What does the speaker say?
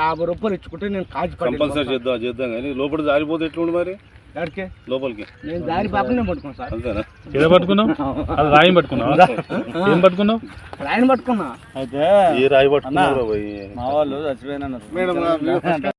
యాభై రూపాయలు ఇచ్చుకుంటే నేను కాజీ కంపల్సరీ చేద్దాం చేద్దాం కానీ లోపల జారిపోతే ఎట్లుండి మరి? ఎక్కడికి లోపలికి. నేను దారి పాపని నేను పట్టుకున్నా సార్. అంతేనా? పట్టుకున్నావు? అది రాయం పట్టుకున్నావా? ఏం పట్టుకున్నావు? ఆయన పట్టుకున్నా. అయితే ఏ రాయి పట్టుకున్నావు పోయి. మా వాళ్ళు చచ్చిపోయినా